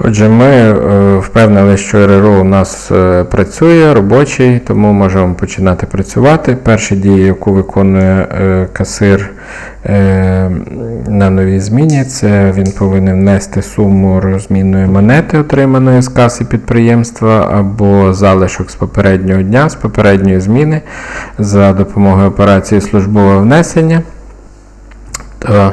Отже, ми е, впевнили, що РРО у нас е, працює, робочий, тому можемо починати працювати. Перша дія, яку виконує е, касир на новій зміні, це він повинен внести суму розмінної монети, отриманої з каси підприємства, або залишок з попереднього дня, з попередньої зміни за допомогою операції службове внесення. То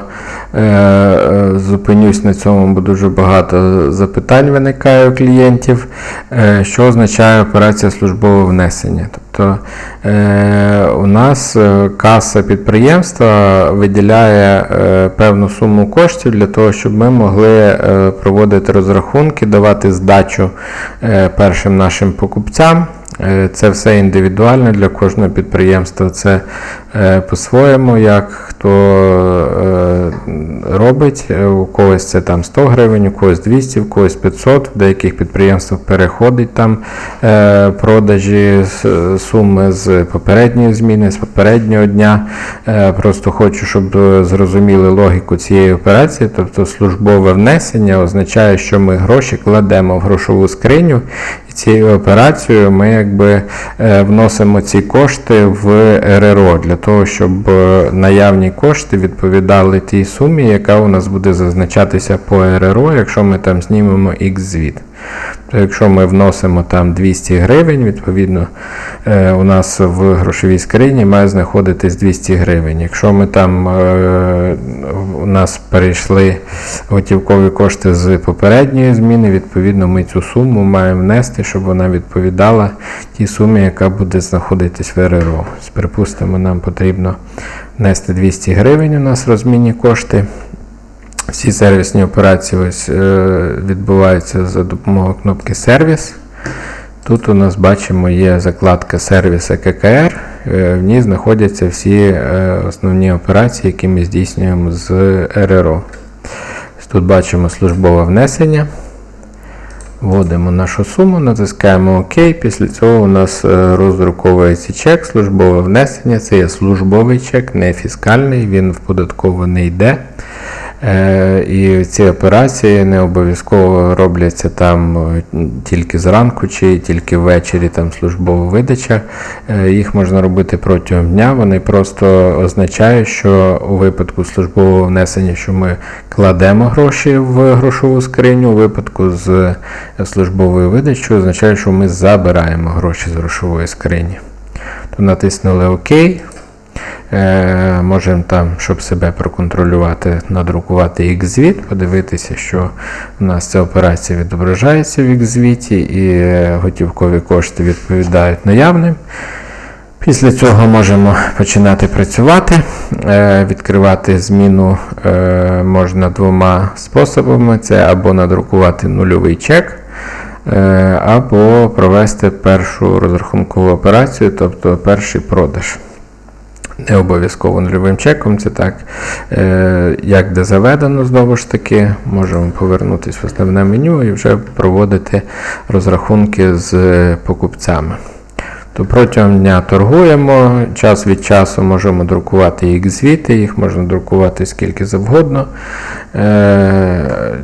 е, е, зупинюсь на цьому, бо дуже багато запитань виникає у клієнтів, е, що означає операція службове внесення. Тобто е, у нас е, каса підприємства виділяє е, певну суму коштів для того, щоб ми могли е, проводити розрахунки, давати здачу е, першим нашим покупцям. Е, Це все індивідуально для кожного підприємства. Це по-своєму, як хто робить. Е, У когось це там 100 гривень, у когось 200, у когось 500. В деяких підприємствах переходить там е, продажі суми з попередньої зміни, з попереднього дня. Е, Просто хочу, щоб зрозуміли логіку цієї операції. Тобто службове внесення означає, що ми гроші кладемо в грошову скриню. Цією операцією ми якби е, вносимо ці кошти в РРО для того, щоб е, наявні кошти відповідали тій сумі, яка у нас буде зазначатися по РРО, якщо ми там знімемо X звіт. То якщо ми вносимо там 200 гривень, відповідно е, у нас в грошовій скрині має знаходитись 200 гривень. Якщо ми там е, у нас перейшли готівкові кошти з попередньої зміни, відповідно ми цю суму маємо внести, щоб вона відповідала тій сумі, яка буде знаходитись в РРО. Припустимо, нам потрібно внести 200 гривень у нас розмінні кошти. Всі сервісні операції ось, е, відбуваються за допомогою кнопки Сервіс. Тут у нас бачимо є закладка сервіса ККР. Е, В ній знаходяться всі е, основні операції, які ми здійснюємо з РРО. Тут бачимо службове внесення. Вводимо нашу суму, натискаємо ОК. Після цього у нас роздруковується чек, службове внесення. Це є службовий чек, не фіскальний, він в податково не йде. Е, І ці операції не обов'язково робляться там е, тільки зранку чи тільки ввечері там службова видача. Е, Їх можна робити протягом дня. Вони просто означають, що у випадку службового внесення, що ми кладемо гроші в грошову скриню, у випадку з службовою видачею, означає, що ми забираємо гроші з грошової скрині. То натиснули ОК. Е, можемо там, щоб себе проконтролювати, надрукувати X-звіт, подивитися, що у нас ця операція відображається в X-звіті і е, готівкові кошти відповідають наявним. Після цього можемо починати працювати. Е, Відкривати зміну можна двома способами: це або надрукувати нульовий чек, або провести першу розрахункову операцію, тобто перший продаж. Не обов'язково нульовим чеком, це так, е, як де заведено, знову ж таки, можемо повернутися в основне меню і вже проводити розрахунки з покупцями. То протягом дня торгуємо, час від часу можемо друкувати їх звіти, їх можна друкувати скільки завгодно. Е,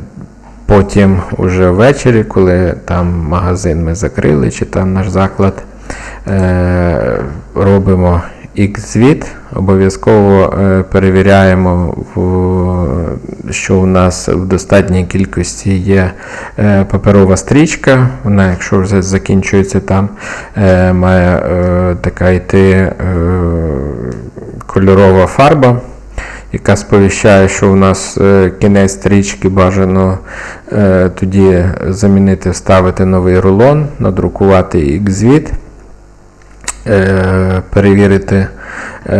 Потім уже ввечері, коли там магазин ми закрили, чи там наш заклад, е, робимо X-звіт, обов'язково е, перевіряємо, що у нас в достатній кількості є е, паперова стрічка. Вона, якщо вже закінчується там, е, має така йти кольорова фарба. Яка сповіщає, що у нас кінець стрічки бажано тоді замінити, вставити новий рулон, надрукувати X-звіт, е, перевірити е,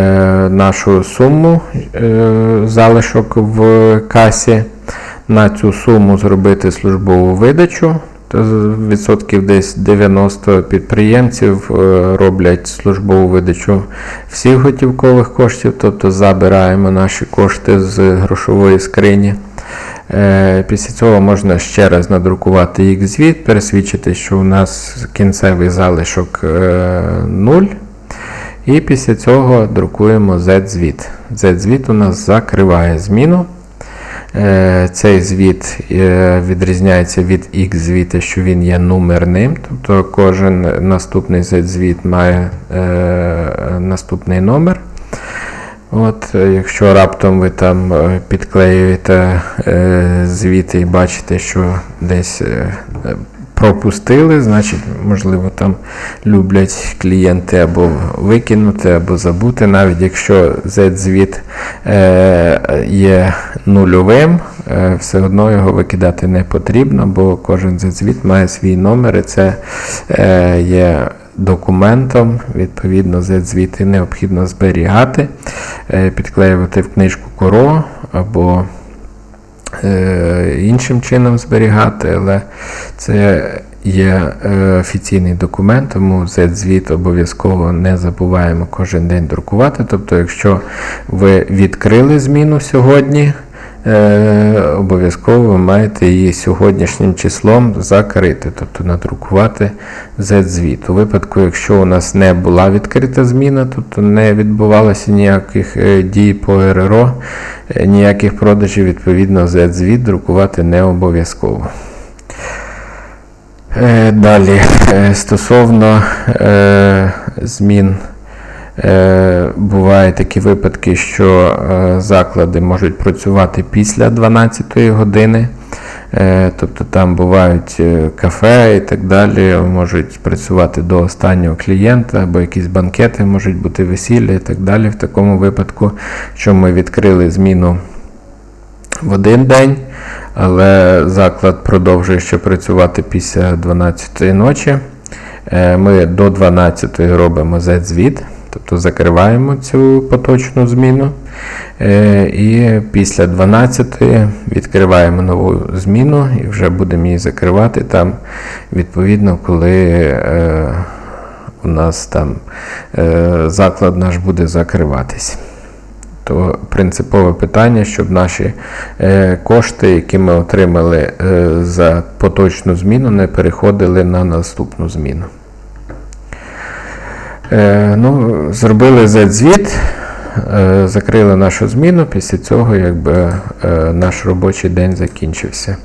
нашу суму е, залишок в касі. На цю суму зробити службову видачу. Відсотків десь 90 підприємців е, роблять службову видачу всіх готівкових коштів, тобто забираємо наші кошти з грошової скрині. Е, Після цього можна ще раз надрукувати їх звіт, пересвідчити, що у нас кінцевий залишок 0. І після цього друкуємо Z-звіт. Z-звіт у нас закриває зміну. Е, Цей звіт е, відрізняється від X звіта, що він є номерним, тобто кожен наступний Z-звіт має е, наступний номер. От, е, якщо раптом ви там е, підклеюєте е, звіти і бачите, що десь пропустили, значить, можливо, там люблять клієнти або викинути, або забути, навіть якщо Z-звіт є нульовим, все одно його викидати не потрібно, бо кожен Z-звіт має свій номер, і це є документом, відповідно, Z-звіти необхідно зберігати, е, підклеювати в книжку коро або е, іншим чином зберігати, але це є е, офіційний документ, тому Z-звіт обов'язково не забуваємо кожен день друкувати. Тобто, якщо ви відкрили зміну сьогодні, обов'язково ви маєте її сьогоднішнім числом закрити, тобто надрукувати Z-звіт. У випадку, якщо у нас не була відкрита зміна, тобто не відбувалося ніяких е, дій по РРО, е, ніяких продажів, відповідно, Z-звіт друкувати не обов'язково. Е, Далі, е, стосовно е, змін, е, бувають такі випадки, що е, заклади можуть працювати після 12 години. Е, Тобто там бувають е, кафе і так далі, можуть працювати до останнього клієнта, або якісь банкети, можуть бути весілля і так далі. В такому випадку, що ми відкрили зміну в один день, але заклад продовжує ще працювати після 12 ночі. Е, Ми до 12 робимо Z-звіт, тобто закриваємо цю поточну зміну. Е, І після 12 відкриваємо нову зміну і вже будемо її закривати там, відповідно, коли е, у нас там е, заклад наш буде закриватись. То принципове питання, щоб наші кошти, які ми отримали за поточну зміну, не переходили на наступну зміну. Е, ну, зробили Z-звіт, е, закрили нашу зміну. Після цього якби, е, наш робочий день закінчився.